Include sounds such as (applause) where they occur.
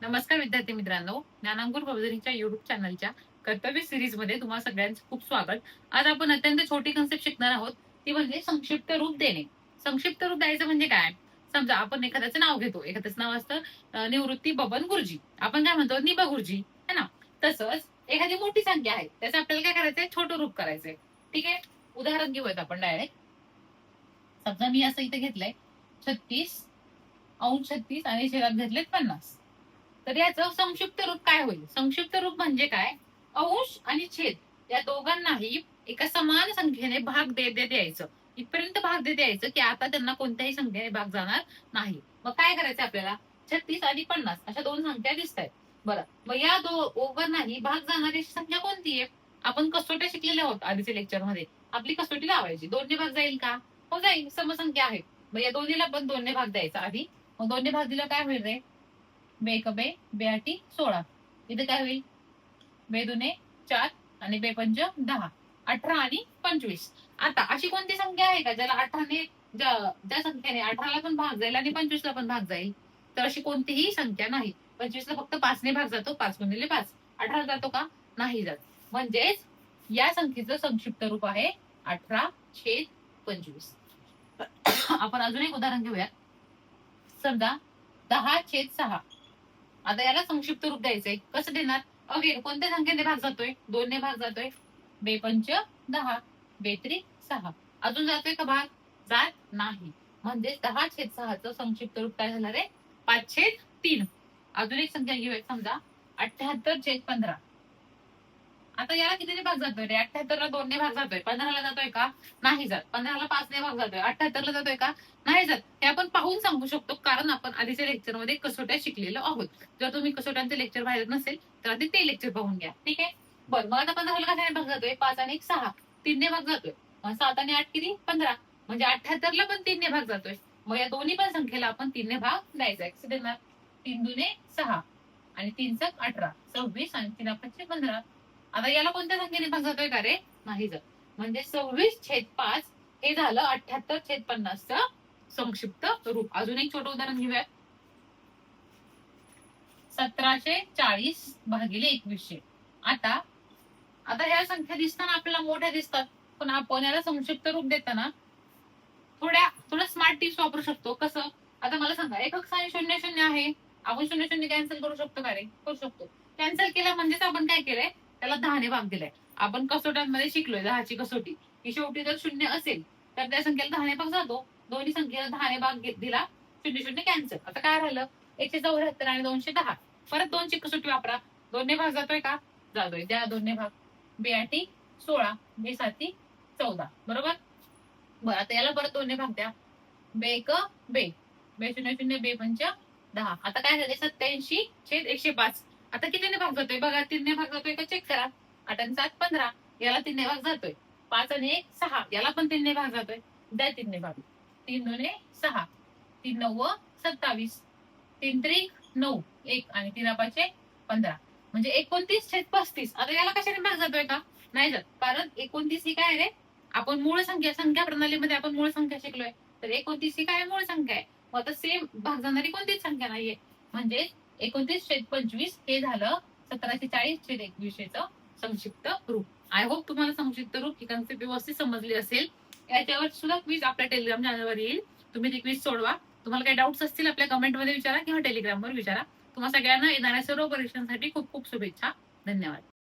नमस्कार विद्यार्थी मित्रांनो ज्ञानांकुर प्रबोधिनीच्या युट्यूब चॅनलच्या कर्तव्य सिरीजमध्ये तुम्हाला सगळ्यांचं खूप स्वागत. आज आपण अत्यंत छोटी कन्सेप्ट शिकणार आहोत ती म्हणजे संक्षिप्त रूप देणे. संक्षिप्त रूप द्यायचं म्हणजे काय? समजा आपण एखाद्याचं नाव घेतो. एखाद्याचं नाव असतं निवृत्ती बबन गुरुजी. आपण काय म्हणतो? निबा गुरुजी. है ना? तसंच एखादी मोठी संख्या आहे त्याचं आपल्याला काय करायचंय? छोटं रूप करायचंय. ठीक आहे? उदाहरण घेऊयात आपण डायरेक्ट समजा मी असं इथे घेतलंय छत्तीस अंश छत्तीस आणि शहरात घेतलेत पन्नास. तर याचं संक्षिप्त रूप काय होईल? संक्षिप्त रूप म्हणजे काय? अंश आणि छेद. या दोघांनाही एका समान संख्येने भाग दे दे द्यायचं. इथपर्यंत भाग दे द्यायचं की आता त्यांना कोणत्याही संख्येने भाग जाणार नाही. मग काय करायचं आपल्याला? छत्तीस आणि पन्नास. अशा दोन संख्या दिसत आहेत बरं. मग या दोघांनाही भाग जाणारी संख्या कोणती आहे? आपण कसोट्या शिकलेल्या आहोत आधीच्या लेक्चरमध्ये. आपली कसोटी लावायची. दोन्ही भाग जाईल का? हो जाईल. समसंख्या आहे मग या दोन्हीला पण दोन्ही भाग द्यायचा आधी. मग दोन्ही भाग दिला काय होईल रे बे कबे बे आठी सोळा. इथे काय होईल? बे दुने चार आणि बे पंच दहा. अठरा आणि पंचवीस. आता अशी कोणती संख्या आहे का? ज्याला अठराने ज्या संख्येने अठराला पण भाग जाईल आणि पंचवीसला पण भाग जाईल तर अशी कोणतीही संख्या नाही. पंचवीसला फक्त पाचने भाग जातो पाच गुणिले पाच. अठरा जातो का? नाही जात. म्हणजेच या संख्येचं संक्षिप्त रूप आहे अठरा छेद पंचवीस. (coughs) आपण अजून एक उदाहरण घेऊया समजा दहा छेद सहा. आता याला संक्षिप्त रूप द्यायचंय. कसं देणार? अगेन कोणत्या संख्येने भाग जातोय? दोनने भाग जातोय. बेपंच दहा. बेत्री सहा. अजून जातोय का भाग? जात नाही. म्हणजे दहा छेद सहाचं संक्षिप्त रूप काय झालं रे? पाच छेद तीन. अजून एक संख्या घेऊया समजा. अठ्याहत्तर छेद पंधरा. आता याला कितीने भाग जातोय? रे अठ्याहत्तरला दोनने भाग जातोय. पंधराला जातोय का? नाही जात. पंधराला पाचने भाग जातोय. अठ्याहत्तरला जातोय का? नाही जात. हे आपण पाहून सांगू शकतो कारण आपण आधीच्या लेक्चरमध्ये कसोट्या शिकलेलो आहोत. जर तुम्ही कसोट्यांचे लेक्चर पाहिलं नसेल तर आधी ते लेक्चर पाहून घ्या. ठीक आहे? बरं मग आता पंधराला कशाने भाग जातोय? पाच आणि एक सहा. तीनने भाग जातोय. मग सात आणि आठ किती? पंधरा. म्हणजे अठ्याहत्तरला पण तीनने भाग जातोय. मग या दोन्ही पण संख्येला आपण तीनने भाग द्यायचा कसं देणार. तीन दुने सहा. आणि तीन सक अठरा. सव्वीस आणि तीन पंचवीस पंधरा. आता याला कोणत्या संख्येने भाग जातोय का रे नाही जात म्हणजे सव्वीस छेद पाच हे झालं अठ्याहत्तर छेद पन्नासचं संक्षिप्त रूप. अजून एक छोटं उदाहरण घेऊया. सतराशे चाळीस भागिले एकवीसशे. आता आता ह्या संख्या दिसताना आपल्याला मोठ्या दिसतात. पण आपण याला संक्षिप्त रूप देताना थोड्या थोडं स्मार्ट टिप्स वापरू शकतो. कसं? आता मला सांगा एक अक्ष आणि शून्य शून्य आहे. आपण शून्य शून्य कॅन्सल करू शकतो का रे? करू शकतो. कॅन्सल केलं म्हणजेच आपण काय केलंय? त्याला दहाने भाग दिलाय. आपण कसोट्यांमध्ये शिकलोय दहाची कसोटी. की शेवटी जर शून्य असेल तर त्या संख्येला दहाने भाग जातो. दोन्ही संख्येला दहाने भाग दिला शून्य शून्य कॅन्सल आता काय राहिलं? एकशे चौऱ्याहत्तर आणि दोनशे दहा. परत दोनची कसोटी वापरा. दोन्ही भाग जातोय का? जातोय. द्या दोन्ही भाग. बे सोळा. बे साती चौदा. बरोबर? बरं आता याला परत दोन्ही भाग द्या. बे एक बे. बे शून्य शून्य बे पंच दहा. आता काय झाले सत्याऐंशी छेद एकशे पाच. आता कितीने भाग जातोय बघा तीनने भाग जातोय का चेक करा. आठ आणि सात पंधरा. याला तीनने भाग जातोय पाच आणि एक सहा. याला पण तीनने भाग जातोय द्या तीनने भाग. तीन दोने सहा. तीन नऊ सत्तावीस. तीन त्रिक नऊ. एक आणि तीन पाचशे पंधरा. म्हणजे एकोणतीस छेद पस्तीस. आता याला कशाने भाग जातोय का? नाही जात. कारण एकोणतीस ही काय रे? आपण मूळ संख्या संख्या प्रणालीमध्ये आपण मूळ संख्या शिकलोय. तर एकोणतीस ही काय मूळ संख्या आहे? मग आता सेम भाग जाणारी कोणतीच संख्या नाहीये. म्हणजे एकोणतीस छेद पंचवीस हे झालं सतराशे चाळीस छेद एकवीसशेचं संक्षिप्त रूप. आय होप तुम्हाला संक्षिप्त रूप ही कन्सेप्ट व्यवस्थित समजली असेल. याच्यावर सुद्धा क्विज आपल्या टेलिग्राम चॅनलवर येईल. तुम्ही ती क्विज सोडवा. तुम्हाला काही डाऊट्स असतील आपल्या कमेंटमध्ये विचारा किंवा टेलिग्रामवर विचारा. तुम्हाला सगळ्यांना येणाऱ्या सर्व परीक्षांसाठी खूप खूप शुभेच्छा. धन्यवाद.